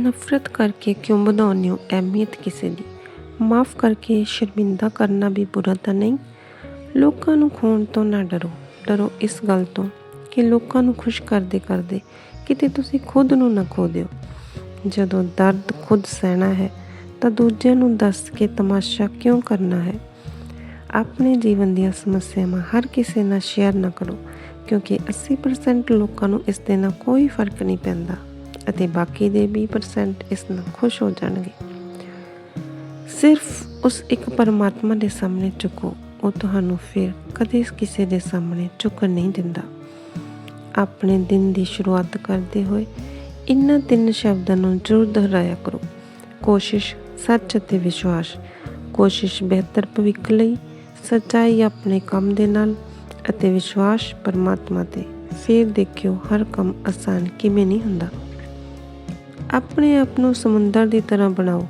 ਨਫ਼ਰਤ ਕਰਕੇ ਕਿਉਂ ਵਧਾਉਂਦੇ ਹੋ? ਅਹਿਮੀਅਤ ਕਿਸੇ ਦੀ। ਮਾਫ ਕਰਕੇ ਸ਼ਰਮਿੰਦਾ ਕਰਨਾ ਵੀ ਬੁਰਾ ਤਾਂ ਨਹੀਂ। ਲੋਕਾਂ ਨੂੰ ਖੋਣ ਤੋਂ ਨਾ ਡਰੋ। ਡਰੋ ਇਸ ਗੱਲ ਤੋਂ ਕਿ ਲੋਕਾਂ ਨੂੰ ਖੁਸ਼ ਕਰਦੇ ਕਰਦੇ ਕਿਤੇ ਤੁਸੀਂ ਖੁਦ ਨੂੰ ਨਾ ਖੋ ਦਿਓ। ਜਦੋਂ ਦਰਦ ਖੁਦ ਸਹਿਣਾ ਹੈ, ਤਾਂ ਦੂਜਿਆਂ ਨੂੰ ਦੱਸ ਕੇ ਤਮਾਸ਼ਾ ਕਿਉਂ ਕਰਨਾ ਹੈ? ਆਪਣੇ ਜੀਵਨ ਦੀਆਂ ਸਮੱਸਿਆਵਾਂ ਹਰ ਕਿਸੇ ਨਾਲ ਸ਼ੇਅਰ ਨਾ ਕਰੋ, ਕਿਉਂਕਿ 80% ਲੋਕਾਂ ਨੂੰ ਇਸ ਦੇ ਨਾਲ ਕੋਈ ਫ਼ਰਕ ਨਹੀਂ ਪੈਂਦਾ। ਅਤੇ ਬਾਕੀ ਦੇ 20% ਇਸ ਨਾਲ ਖੁਸ਼ ਹੋ ਜਾਣਗੇ। ਸਿਰਫ ਉਸ ਇੱਕ ਪਰਮਾਤਮਾ ਦੇ ਸਾਹਮਣੇ ਝੁਕੋ, ਉਹ ਤੁਹਾਨੂੰ ਫਿਰ ਕਦੇ ਕਿਸੇ ਦੇ ਸਾਹਮਣੇ ਝੁਕਣ ਨਹੀਂ ਦਿੰਦਾ। ਆਪਣੇ ਦਿਨ ਦੀ ਸ਼ੁਰੂਆਤ ਕਰਦੇ ਹੋਏ ਇਨ੍ਹਾਂ ਤਿੰਨ ਸ਼ਬਦਾਂ ਨੂੰ ਜ਼ਰੂਰ ਦੁਹਰਾਇਆ ਕਰੋ। ਕੋਸ਼ਿਸ਼, ਸੱਚ ਅਤੇ ਵਿਸ਼ਵਾਸ। ਕੋਸ਼ਿਸ਼ ਬਿਹਤਰ ਭਵਿੱਖ ਲਈ, ਸੱਚਾਈ ਆਪਣੇ ਕੰਮ ਦੇ ਨਾਲ ਅਤੇ ਵਿਸ਼ਵਾਸ ਪਰਮਾਤਮਾ ਤੇ। ਫਿਰ ਦੇਖਿਓ ਹਰ ਕੰਮ ਆਸਾਨ ਕਿਵੇਂ ਨਹੀਂ ਹੁੰਦਾ। ਆਪਣੇ ਆਪ ਨੂੰ ਸਮੁੰਦਰ ਦੀ ਤਰ੍ਹਾਂ ਬਣਾਓ,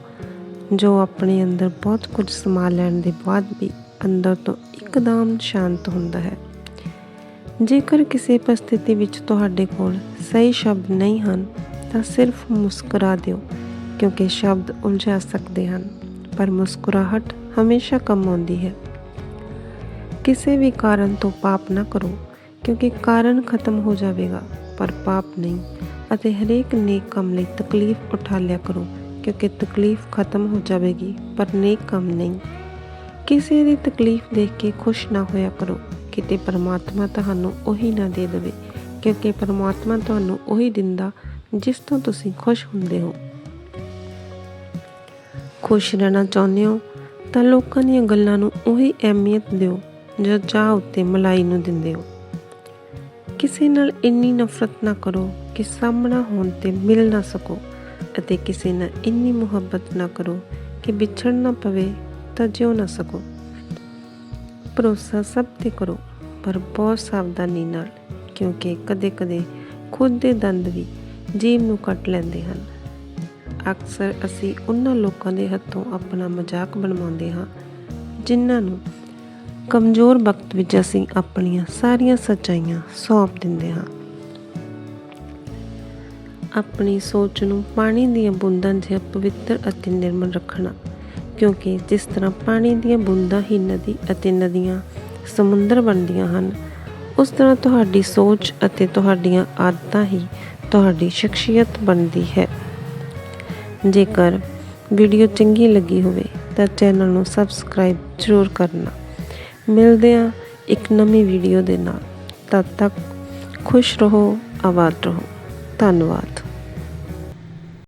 ਜੋ ਆਪਣੇ ਅੰਦਰ ਬਹੁਤ ਕੁਝ ਸਮਾ ਲੈਣ ਦੇ ਬਾਅਦ ਵੀ ਅੰਦਰ ਤੋਂ ਇੱਕਦਮ ਸ਼ਾਂਤ ਹੁੰਦਾ ਹੈ। ਜੇਕਰ ਕਿਸੇ ਪਰਿਸਥਿਤੀ ਵਿੱਚ ਤੁਹਾਡੇ ਕੋਲ ਸਹੀ ਸ਼ਬਦ ਨਹੀਂ ਹਨ, ਤਾਂ ਸਿਰਫ ਮੁਸਕਰਾ ਦਿਓ, ਕਿਉਂਕਿ ਸ਼ਬਦ ਉਲਝਾ ਸਕਦੇ ਹਨ, ਪਰ ਮੁਸਕਰਾਹਟ ਹਮੇਸ਼ਾ ਕੰਮ ਆਉਂਦੀ ਹੈ। ਕਿਸੇ ਵੀ ਕਾਰਨ ਤੋਂ ਪਾਪ ਨਾ ਕਰੋ, ਕਿਉਂਕਿ ਕਾਰਨ ਖਤਮ ਹੋ ਜਾਵੇਗਾ, ਪਰ ਪਾਪ ਨਹੀਂ। ਅਤੇ ਹਰੇਕ ਨੇਕ ਕੰਮ ਲਈ ਤਕਲੀਫ ਉਠਾ ਲਿਆ ਕਰੋ, ਕਿਉਂਕਿ ਤਕਲੀਫ ਖਤਮ ਹੋ ਜਾਵੇਗੀ, ਪਰ ਨੇਕ ਕੰਮ ਨਹੀਂ। ਕਿਸੇ ਦੀ ਤਕਲੀਫ ਦੇਖ ਕੇ ਖੁਸ਼ ਨਾ ਹੋਇਆ ਕਰੋ, ਕਿਤੇ ਪਰਮਾਤਮਾ ਤੁਹਾਨੂੰ ਉਹੀ ਨਾ ਦੇ ਦੇਵੇ, ਕਿਉਂਕਿ ਪਰਮਾਤਮਾ ਤੁਹਾਨੂੰ ਉਹੀ ਦਿੰਦਾ ਜਿਸ ਤੋਂ ਤੁਸੀਂ ਖੁਸ਼ ਹੁੰਦੇ ਹੋ। ਖੁਸ਼ ਰਹਿਣਾ ਚਾਹੁੰਦੇ ਹੋ, ਤਾਂ ਲੋਕਾਂ ਦੀਆਂ ਗੱਲਾਂ ਨੂੰ ਉਹੀ ਅਹਿਮੀਅਤ ਦਿਓ ਜੋ ਚਾਹ ਉੱਤੇ ਮਲਾਈ ਨੂੰ ਦਿੰਦੇ ਹੋ। ਕਿਸੇ ਨਾਲ ਇੰਨੀ ਨਫ਼ਰਤ ਨਾ ਕਰੋ ਕਿ ਸਾਹਮਣਾ ਹੋਣ ਤੇ ਮਿਲ ਨਾ ਸਕੋ ਅਤੇ ਕਿਸੇ ਨਾਲ ਇੰਨੀ ਮੁਹੱਬਤ ਨਾ ਕਰੋ ਕਿ ਵਿਛੜ ਨਾ ਪਵੇ ਤਾਂ ਜਿਉ ਨਾ ਸਕੋ। ਭਰੋਸਾ ਸਭ ਤੇ ਕਰੋ, ਪਰ ਬਹੁਤ ਸਾਵਧਾਨੀ ਨਾਲ, ਕਿਉਂਕਿ ਕਦੇ-ਕਦੇ ਖੁਦ ਦੇ ਦੰਦ ਵੀ ਜੀਵ ਨੂੰ ਕੱਟ ਲੈਂਦੇ ਹਨ। ਅਕਸਰ ਅਸੀਂ ਉਹਨਾਂ ਲੋਕਾਂ ਦੇ ਹੱਥੋਂ ਆਪਣਾ ਮਜ਼ਾਕ ਬਣਵਾਉਂਦੇ ਹਾਂ, ਜਿਨ੍ਹਾਂ ਨੂੰ ਕਮਜ਼ੋਰ ਵਕਤ ਵਿੱਚ ਅਸੀਂ ਆਪਣੀਆਂ ਸਾਰੀਆਂ ਸੱਚਾਈਆਂ ਸੌਂਪ ਦਿੰਦੇ ਹਾਂ। ਆਪਣੀ ਸੋਚ ਨੂੰ ਪਾਣੀ ਦੀਆਂ ਬੂੰਦਾਂ ਜਿਹਾ ਪਵਿੱਤਰ ਅਤੇ ਨਿਰਮਲ ਰੱਖਣਾ, ਕਿਉਂਕਿ ਜਿਸ ਤਰ੍ਹਾਂ ਪਾਣੀ ਦੀਆਂ ਬੂੰਦਾਂ ਹੀ ਨਦੀ ਅਤੇ ਨਦੀਆਂ, ਸਮੁੰਦਰ ਬਣਦੀਆਂ ਹਨ, ਉਸ ਤਰ੍ਹਾਂ ਤੁਹਾਡੀ ਸੋਚ ਅਤੇ ਤੁਹਾਡੀਆਂ ਆਦਤਾਂ ਹੀ ਤੁਹਾਡੀ ਸ਼ਖਸੀਅਤ ਬਣਦੀ ਹੈ। ਜੇਕਰ ਵੀਡੀਓ ਚੰਗੀ ਲੱਗੀ ਹੋਵੇ ਤਾਂ ਚੈਨਲ ਨੂੰ ਸਬਸਕ੍ਰਾਈਬ ਜ਼ਰੂਰ ਕਰਨਾ। ਮਿਲਦੇ ਹਾਂ ਇੱਕ ਨਵੀਂ ਵੀਡੀਓ ਦੇ ਨਾਲ। ਤਦ ਤੱਕ ਖੁਸ਼ ਰਹੋ ਆਬਾਦ ਰਹੋ। ਧੰਨਵਾਦ।